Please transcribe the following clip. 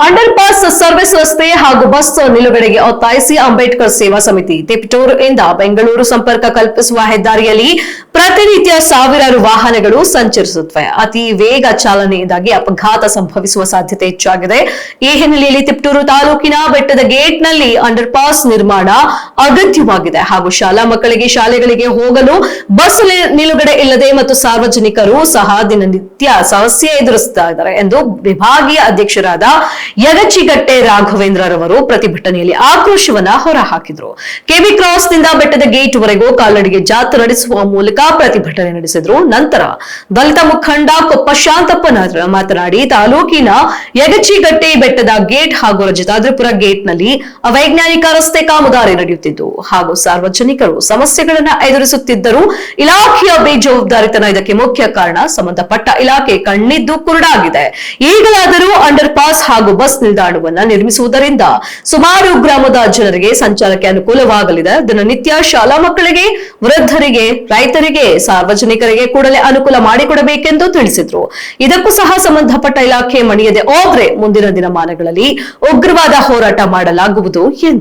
Under pass service ರಸ್ತೆ ಹಾಗೂ bus ನಿಲುಗಡೆಗೆ ಒತ್ತಾಯಿಸಿ ಅಂಬೇಡ್ಕರ್ ಸೇವಾ ಸಮಿತಿ ತಿಪ್ಟೂರು ಇಂದ ಬೆಂಗಳೂರು ಸಂಪರ್ಕ ಕಲ್ಪಿಸುವ ಹೆದ್ದಾರಿಯಲ್ಲಿ ಪ್ರತಿನಿತ್ಯ ಸಾವಿರಾರು ವಾಹನಗಳು ಸಂಚರಿಸುತ್ತವೆ. ಅತಿ ವೇಗ ಚಾಲನೆಯಿಂದಾಗಿ ಅಪಘಾತ ಸಂಭವಿಸುವ ಸಾಧ್ಯತೆ ಹೆಚ್ಚಾಗಿದೆ. ಈ ಹಿನ್ನೆಲೆಯಲ್ಲಿ ತಿಪ್ಟೂರು ತಾಲೂಕಿನ ಬೆಟ್ಟದ ಗೇಟ್ನಲ್ಲಿ ಅಂಡರ್ ಪಾಸ್ ನಿರ್ಮಾಣ ಅಗತ್ಯವಾಗಿದೆ ಹಾಗೂ ಶಾಲಾ ಮಕ್ಕಳಿಗೆ ಶಾಲೆಗಳಿಗೆ ಹೋಗಲು ಬಸ್ ನಿಲುಗಡೆ ಇಲ್ಲದೆ ಮತ್ತು ಸಾರ್ವಜನಿಕರು ಸಹ ದಿನನಿತ್ಯ ಸಮಸ್ಯೆ ಎದುರಿಸ್ತಾ ಎಂದು ವಿಭಾಗೀಯ ಅಧ್ಯಕ್ಷರಾದ ಯಗಚಿಗಟ್ಟೆ ರಾಘವೇಂದ್ರರವರು ಪ್ರತಿಭಟನೆಯಲ್ಲಿ ಆಕ್ರೋಶವನ್ನ ಹೊರಹಾಕಿದ್ರು. ಕೆವಿ ಕ್ರಾಸ್ನಿಂದ ಬೆಟ್ಟದ ಗೇಟ್ ವರೆಗೂ ಕಾಲ್ನಡಿಗೆ ಜಾತ್ರೆ ನಡೆಸುವ ಮೂಲಕ ಪ್ರತಿಭಟನೆ ನಡೆಸಿದ್ರು. ನಂತರ ದಲಿತ ಮುಖಂಡ ಕೊಪ್ಪ ಶಾಂತಪ್ಪ ನಾದ್ರ ಮಾತನಾಡಿ, ತಾಲೂಕಿನ ಯಗಚಿಗಟ್ಟೆ ಬೆಟ್ಟದ ಗೇಟ್ ಹಾಗೂ ರಜತಾದ್ರಿಪುರ ಗೇಟ್ನಲ್ಲಿ ಅವೈಜ್ಞಾನಿಕ ರಸ್ತೆ ಕಾಮಗಾರಿ ನಡೆಯುತ್ತಿದ್ದು ಹಾಗೂ ಸಾರ್ವಜನಿಕರು ಸಮಸ್ಯೆಗಳನ್ನ ಎದುರಿಸುತ್ತಿದ್ದರು ಇಲಾಖೆಯ ಬೇಜವಾಬ್ದಾರಿತನ ಇದಕ್ಕೆ ಮುಖ್ಯ ಕಾರಣ ಸಂಬಂಧಪಟ್ಟ ಇಲಾಖೆ ಕಣ್ಣಿದ್ದು ಕುರುಡಾಗಿದೆ. ಈಗಲಾದರೂ ಅಂಡರ್ ಪಾಸ್ ಹಾಗೂ ಬಸ್ ನಿಲ್ದಾಣವನ್ನ ನಿರ್ಮಿಸುವುದರಿಂದ ಸುಮಾರು ಗ್ರಾಮದ ಜನರಿಗೆ ಸಂಚಾರಕ್ಕೆ ಅನುಕೂಲವಾಗಲಿದೆ. ದಿನನಿತ್ಯ ಶಾಲಾ ಮಕ್ಕಳಿಗೆ, ವೃದ್ಧರಿಗೆ, ರೈತರಿಗೆ, ಸಾರ್ವಜನಿಕರಿಗೆ ಕೂಡಲೇ ಅನುಕೂಲ ಮಾಡಿಕೊಡಬೇಕೆಂದು ತಿಳಿಸಿದ್ರು. ಇದಕ್ಕೂ ಸಹ ಸಂಬಂಧಪಟ್ಟ ಇಲಾಖೆ ಮಣಿಯದೆ ಹೋದ್ರೆ ಮುಂದಿನ ದಿನಮಾನಗಳಲ್ಲಿ ಉಗ್ರವಾದ ಹೋರಾಟ ಮಾಡಲಾಗುವುದು ಎಂದರು